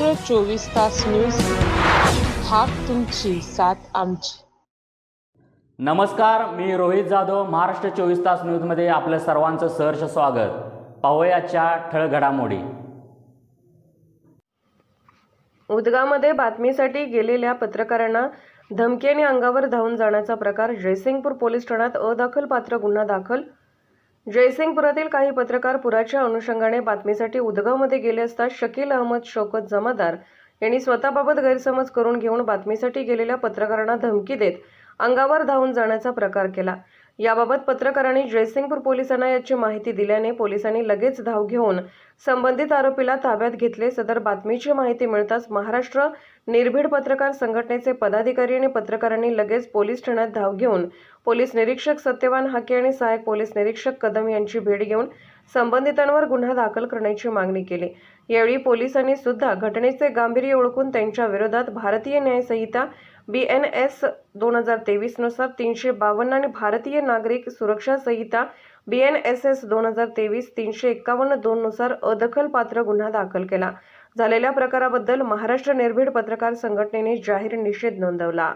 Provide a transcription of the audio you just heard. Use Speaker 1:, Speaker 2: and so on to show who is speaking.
Speaker 1: महाराष्ट्र चोवीस तास न्यूज हाक तुमची साथ आमची.
Speaker 2: नमस्कार मी रोहित जाधव महाराष्ट्र चोवीस तास न्यूजमध्ये आपलं सर्वांचं सहर्ष स्वागत. पाहूयाच्या ठळक घडामोडी.
Speaker 3: उदगामध्ये बातमीसाठी गेलेल्या पत्रकारांना धमकी आणि अंगावर धावून जाण्याचा प्रकार जयसिंगपूर पोलीस ठाण्यात अदाखलपात्र गुन्हा दाखल जयसिंगपुरातील काही पत्रकार पुराच्या अनुषंगाने बातमीसाठी उदगावमध्ये गेले असता शकील अहमद शौकत जमादार यांनी स्वतःबाबत गैरसमज करून घेऊन बातमीसाठी गेलेल्या पत्रकारांना धमकी देत अंगावर धावून जाण्याचा प्रकार केला. याबाबत पत्रकारांनी जयसिंगपूर पोलिसांना याची माहिती दिल्याने पोलिसांनी लगेच धाव घेऊन संबंधित आरोपीला ताब्यात घेतले. सदर बातमीची माहिती मिळताच महाराष्ट्र निर्भीड पत्रकार संघटनेचे पदाधिकारी आणि पत्रकारांनी लगेच पोलीस ठाण्यात धाव घेऊन पोलीस निरीक्षक सत्यवान हाके आणि सहाय्यक पोलीस निरीक्षक कदम यांची भेट घेऊन संबंधितांवर गुन्हा दाखल करण्याची मागणी केली. यावेळी पोलिसांनी सुद्धा घटनेचे गांभीर्य ओळखून त्यांच्या विरोधात भारतीय न्यायसंहिता बी एन एस दोन हजार तेवीसनुसार तीनशे बावन्न आणि भारतीय नागरिक सुरक्षा संहिता बी एन एस एस दोन हजार तेवीस तीनशे एक्कावन्न दोन नुसार अदखलपात्र गुन्हा दाखल केला. झालेल्या प्रकाराबद्दल महाराष्ट्र निर्भीड पत्रकार संघटनेने जाहीर निषेध नोंदवला.